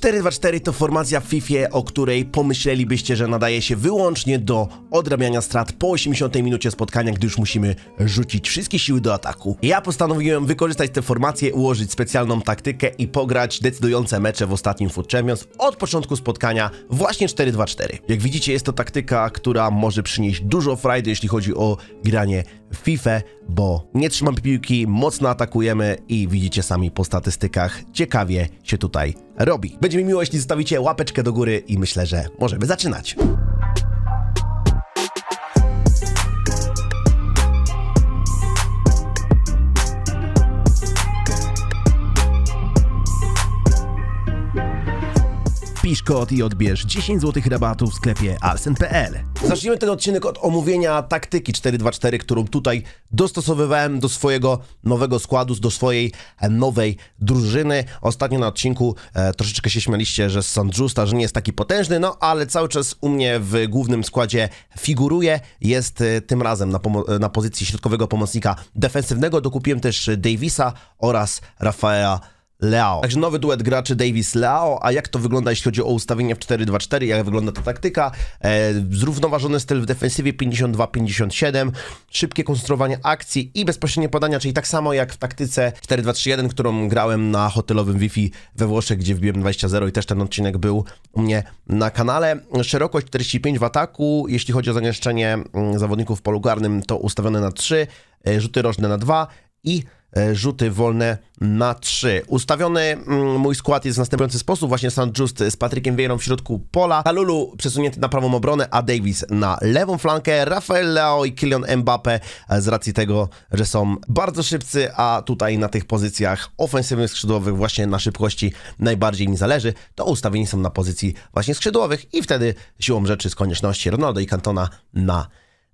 4-2-4 to formacja w FIFA, o której pomyślelibyście, że nadaje się wyłącznie do odrabiania strat po 80 minucie spotkania, gdy już musimy rzucić wszystkie siły do ataku. Ja postanowiłem wykorzystać tę formację, ułożyć specjalną taktykę i pograć decydujące mecze w ostatnim Foot Champions od początku spotkania właśnie 4-2-4. Jak widzicie jest to taktyka, która może przynieść dużo frajdy, jeśli chodzi o granie FIFA, bo nie trzymamy piłki, mocno atakujemy i widzicie sami po statystykach, ciekawie się tutaj robi. Będzie mi miło, jeśli zostawicie łapeczkę do góry i myślę, że możemy zaczynać. Kod i odbierz 10 zł rabatu w sklepie arsen.pl. Zacznijmy ten odcinek od omówienia taktyki 4-2-4, którą tutaj dostosowywałem do swojego nowego składu, do swojej nowej drużyny. Ostatnio na odcinku e, troszeczkę się śmialiście, że San Justa, że nie jest taki potężny, no ale cały czas u mnie w głównym składzie figuruje. Jest e, tym razem na, na pozycji środkowego pomocnika defensywnego. Dokupiłem też Davisa oraz Rafaela Leao. Także nowy duet graczy Davis-Leao, a jak to wygląda jeśli chodzi o ustawienie w 4-2-4, jak wygląda ta taktyka? E, zrównoważony styl w defensywie 52-57, szybkie konstruowanie akcji i bezpośrednie podania, czyli tak samo jak w taktyce 4-2-3-1, którą grałem na hotelowym Wi-Fi we Włoszech, gdzie wbiłem 20-0 i też ten odcinek był u mnie na kanale. Szerokość 45 w ataku, jeśli chodzi o zamieszczenie mm, zawodników w polu to ustawione na 3, e, rzuty rożne na 2 i rzuty wolne na 3. Ustawiony mm, mój skład jest w następujący sposób. Właśnie St. Just z Patrykiem Vieirą w środku pola, Kalulu przesunięty na prawą obronę, a Davis na lewą flankę, Rafael Leao i Kylian Mbappe e, z racji tego, że są bardzo szybcy, a tutaj na tych pozycjach ofensywnych skrzydłowych właśnie na szybkości najbardziej mi zależy, to ustawieni są na pozycji właśnie skrzydłowych i wtedy siłą rzeczy z konieczności Ronaldo i Cantona na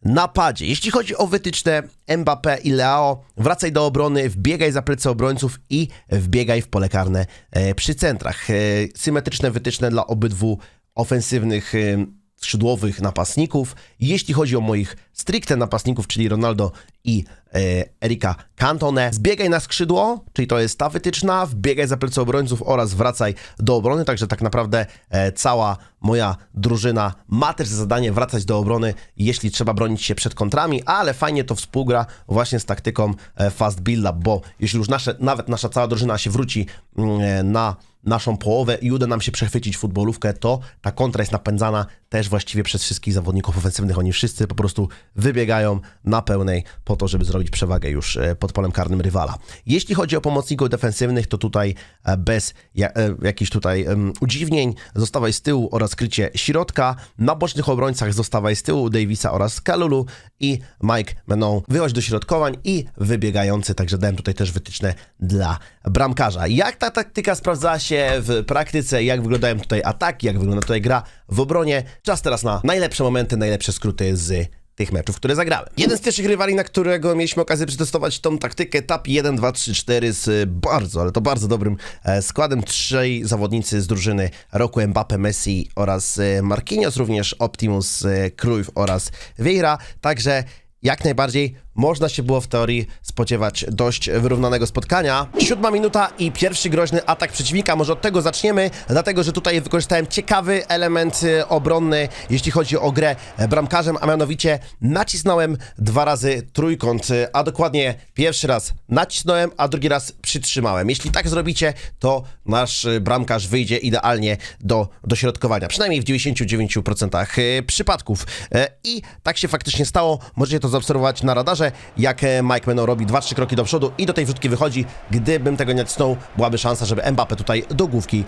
napadzie. Jeśli chodzi o wytyczne Mbappé i Leao, wracaj do obrony, wbiegaj za plecy obrońców i wbiegaj w pole karne e, przy centrach. E, symetryczne wytyczne dla obydwu ofensywnych e, skrzydłowych napastników. Jeśli chodzi o moich stricte napastników, czyli Ronaldo i e, Erika Cantone, zbiegaj na skrzydło, czyli to jest ta wytyczna, wbiegaj za plecy obrońców oraz wracaj do obrony, także tak naprawdę e, cała moja drużyna ma też za zadanie wracać do obrony, jeśli trzeba bronić się przed kontrami, ale fajnie to współgra właśnie z taktyką e, fast build up, bo jeśli już nasze, nawet nasza cała drużyna się wróci mm, na naszą połowę i uda nam się przechwycić futbolówkę, to ta kontra jest napędzana też właściwie przez wszystkich zawodników ofensywnych. Oni wszyscy po prostu wybiegają na pełnej po to, żeby zrobić przewagę już e, pod polem karnym rywala. Jeśli chodzi o pomocników defensywnych, to tutaj e, bez e, jakichś tutaj udziwnień zostawaj z tyłu oraz krycie środka. Na bocznych obrońcach zostawaj z tyłu Davisa oraz Kalulu i Mike będą wychodzić do środkowań i wybiegający, także dałem tutaj też wytyczne dla bramkarza. Jak ta taktyka sprawdzała się w praktyce, jak wyglądają tutaj ataki, jak wygląda tutaj gra w obronie. Czas teraz na najlepsze momenty, najlepsze skróty z tych meczów, które zagrałem. Jeden z pierwszych rywali, na którego mieliśmy okazję przetestować tą taktykę TAP 1, 2, 3, 4 z bardzo, ale to bardzo dobrym e, składem. Trzej zawodnicy z drużyny Roku Mbappe, Messi oraz e, Marquinhos, również Optimus, e, Cruyff oraz Vieira. Także jak najbardziej można się było w teorii spodziewać dość wyrównanego spotkania. Siódma minuta i pierwszy groźny atak przeciwnika. Może od tego zaczniemy, dlatego że tutaj wykorzystałem ciekawy element y, obronny, jeśli chodzi o grę bramkarzem, a mianowicie nacisnąłem dwa razy trójkąt, y, a dokładnie pierwszy raz nacisnąłem, a drugi raz przytrzymałem. Jeśli tak zrobicie, to nasz y, bramkarz wyjdzie idealnie do dośrodkowania, przynajmniej w 99% y, przypadków. E, I tak się faktycznie stało. Możecie to zaobserwować na radarze, jak e, Mike Meno robi 2-3 kroki do przodu i do tej wrzutki wychodzi. Gdybym tego nie nacisnął, byłaby szansa, żeby Mbappe tutaj do główki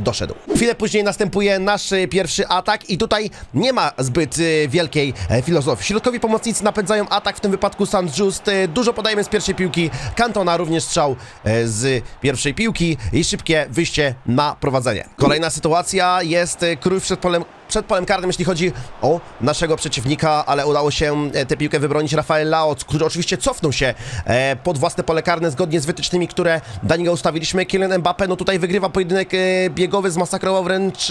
doszedł. Chwilę później następuje nasz e, pierwszy atak i tutaj nie ma zbyt e, wielkiej filozofii. Środkowi pomocnicy napędzają atak, w tym wypadku St. Just. Dużo podajemy z pierwszej piłki. Cantona również strzał z pierwszej piłki i szybkie wyjście na prowadzenie. Kolejna sytuacja jest Krój przed polem przed polem karnym, jeśli chodzi o naszego przeciwnika, ale udało się e, tę piłkę wybronić Rafael Laoc, który oczywiście cofnął się e, pod własne pole karne zgodnie z wytycznymi, które dla niego ustawiliśmy. Kylian Mbappe, no tutaj wygrywa pojedynek e, biegowy, zmasakrował wręcz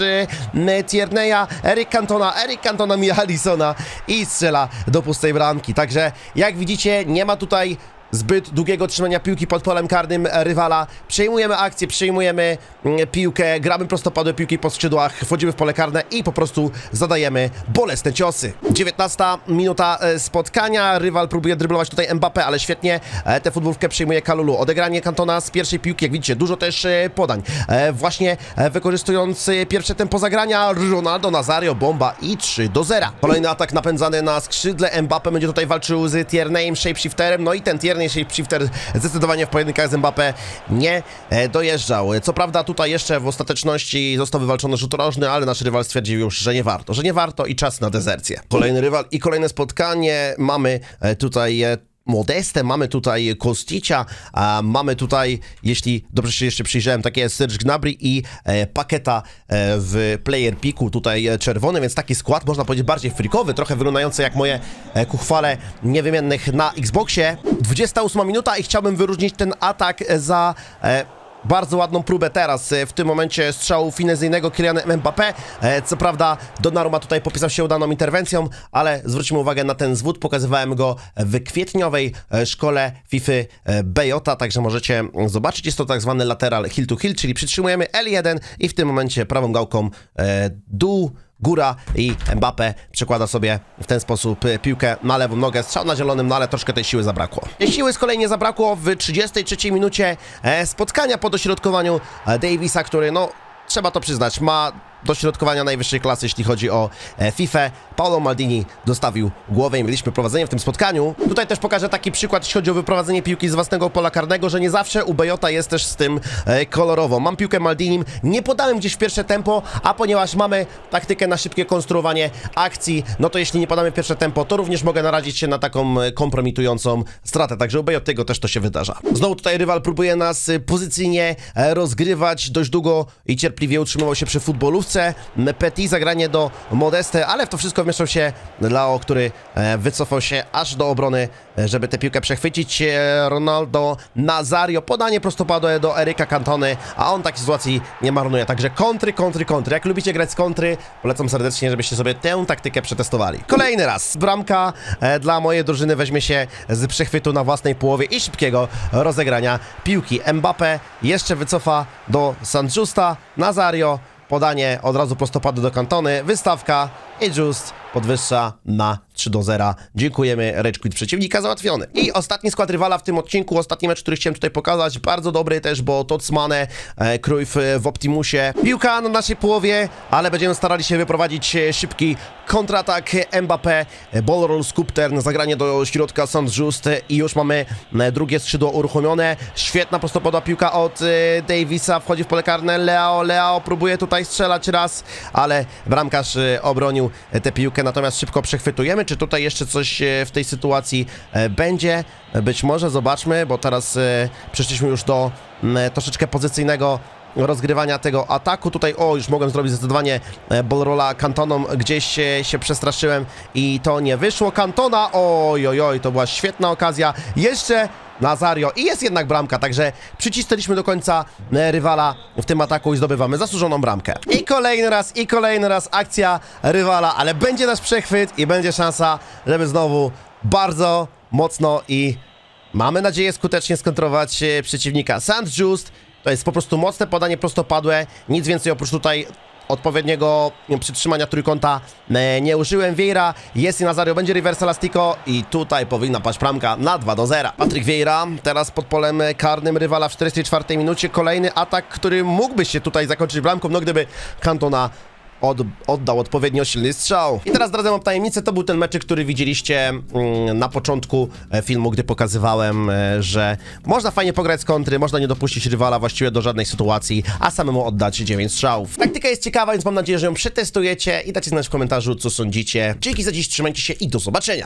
Tierneya, Eric Cantona, Eric Cantona mija Alisona i strzela do pustej bramki. Także jak widzicie, nie ma tutaj zbyt długiego trzymania piłki pod polem karnym rywala. Przejmujemy akcję, przejmujemy mm, piłkę, gramy prostopadłe piłki po skrzydłach, wchodzimy w pole karne i po prostu zadajemy bolesne ciosy. 19 minuta e, spotkania, rywal próbuje dryblować tutaj Mbappé, ale świetnie e, tę futbolówkę przyjmuje Kalulu. Odegranie Kantona z pierwszej piłki, jak widzicie, dużo też e, podań. Właśnie wykorzystując pierwsze tempo zagrania, Ronaldo Nazario, bomba i 3 do 0. Kolejny atak napędzany na skrzydle, Mbappé będzie tutaj walczył z Tierneyem, shapeshifterem, no i ten Tierney shapeshifter zdecydowanie w pojedynkach z Mbappé nie e, dojeżdżał. Co prawda tutaj jeszcze w ostateczności został wywalczony rzut rożny, ale nasz rywal stwierdził już, że nie warto, że nie warto i czas na dezercję. Kolejny rywal i kolejne spotkanie. Mamy e, tutaj e, Modestę, mamy tutaj Kosticia, mamy tutaj, jeśli dobrze się jeszcze przyjrzałem, takie Serge Gnabry i e, Paketa e, w player piku tutaj e, czerwony, więc taki skład można powiedzieć bardziej frikowy, trochę wyglądający jak moje e, kuchwale niewymiennych na Xboxie. 28 minuta i chciałbym wyróżnić ten atak za... E, bardzo ładną próbę teraz, e, w tym momencie strzału finezyjnego Kyliana Mbappé. E, Co prawda Donnarumma tutaj popisał się udaną interwencją, ale zwróćmy uwagę na ten zwód, pokazywałem go w kwietniowej e, szkole FIFA e, Bejota, także możecie zobaczyć, jest to tak zwany lateral heel to heel, czyli przytrzymujemy L1 i w tym momencie prawą gałką dół, góra i Mbappe przekłada sobie w ten sposób e, piłkę na lewą nogę, strzał na zielonym, no ale troszkę tej siły zabrakło. Siły z kolei nie zabrakło w 33 minucie e, spotkania po dośrodkowaniu e, Davisa, który no trzeba to przyznać, ma dośrodkowania najwyższej klasy, jeśli chodzi o e, FIFA. Paolo Maldini dostawił głowę i mieliśmy prowadzenie w tym spotkaniu. Tutaj też pokażę taki przykład, jeśli chodzi o wyprowadzenie piłki z własnego pola karnego, że nie zawsze u Bejota jest też z tym e, kolorowo. Mam piłkę Maldinim, nie podałem gdzieś w pierwsze tempo, a ponieważ mamy taktykę na szybkie konstruowanie akcji, no to jeśli nie podamy pierwsze tempo, to również mogę narazić się na taką e, kompromitującą stratę, także u Bejotiego też to się wydarza. Znowu tutaj rywal próbuje nas pozycyjnie rozgrywać, dość długo i cierpliwie utrzymywał się przy futbolówce. Petit zagranie do Modeste, ale w to wszystko wmieszał się Lao, który e, wycofał się aż do obrony, e, żeby tę piłkę przechwycić. E, Ronaldo Nazario, podanie prostopadłe do Eryka Cantony, a on takiej sytuacji nie marnuje. Także kontry, kontry, kontry. Jak lubicie grać z kontry, polecam serdecznie, żebyście sobie tę taktykę przetestowali. Kolejny raz bramka dla mojej drużyny weźmie się z przechwytu na własnej połowie i szybkiego rozegrania piłki. Mbappe jeszcze wycofa do San Justa, Nazario podanie od razu prostopadłe do Kantony, wystawka i Just podwyższa na 3 do 0. Dziękujemy, Rage przeciwnika załatwiony. I ostatni skład rywala w tym odcinku, ostatni mecz, który chciałem tutaj pokazać, bardzo dobry też, bo Totsmane, e, e, w Optimusie. Piłka na naszej połowie, ale będziemy starali się wyprowadzić e, szybki kontratak Mbappé, e, ball roll Skuptern, zagranie do środka St. Just i już mamy drugie skrzydło uruchomione. Świetna prostopadła piłka od Davisa, wchodzi w pole karne, Leo, Leo próbuje tutaj strzelać raz, ale bramkarz obronił tę piłkę, natomiast szybko przechwytujemy. Czy tutaj jeszcze coś e, w tej sytuacji e, będzie? Być może, zobaczmy, bo teraz e, przeszliśmy już do m, troszeczkę pozycyjnego rozgrywania tego ataku. Tutaj, o, już mogłem zrobić zdecydowanie ballrolla kantoną, gdzieś się, się przestraszyłem i to nie wyszło. Kantona, oj, oj, oj, to była świetna okazja. Jeszcze Nazario i jest jednak bramka, także przycisnęliśmy do końca e, rywala w tym ataku i zdobywamy zasłużoną bramkę. I kolejny raz, i kolejny raz akcja rywala, ale będzie nasz przechwyt i będzie szansa, żeby znowu bardzo mocno i mamy nadzieję skutecznie skontrować e, przeciwnika. Sand Just to jest po prostu mocne podanie prostopadłe, nic więcej oprócz tutaj odpowiedniego przytrzymania trójkąta e, nie użyłem. Vieira jest i Nazario, będzie reverse elastico i tutaj powinna paść bramka na 2 do 0. Patryk Vieira teraz pod polem karnym rywala w 44 minucie. Kolejny atak, który mógłby się tutaj zakończyć bramką, no gdyby Cantona od, oddał odpowiednio silny strzał. I teraz zdradzę wam tajemnicę, to był ten mecz, który widzieliście mm, na początku e, filmu, gdy pokazywałem, e, że można fajnie pograć z kontry, można nie dopuścić rywala właściwie do żadnej sytuacji, a samemu oddać 9 strzałów. Taktyka jest ciekawa, więc mam nadzieję, że ją przetestujecie i dacie znać w komentarzu, co sądzicie. Dzięki za dziś, trzymajcie się i do zobaczenia!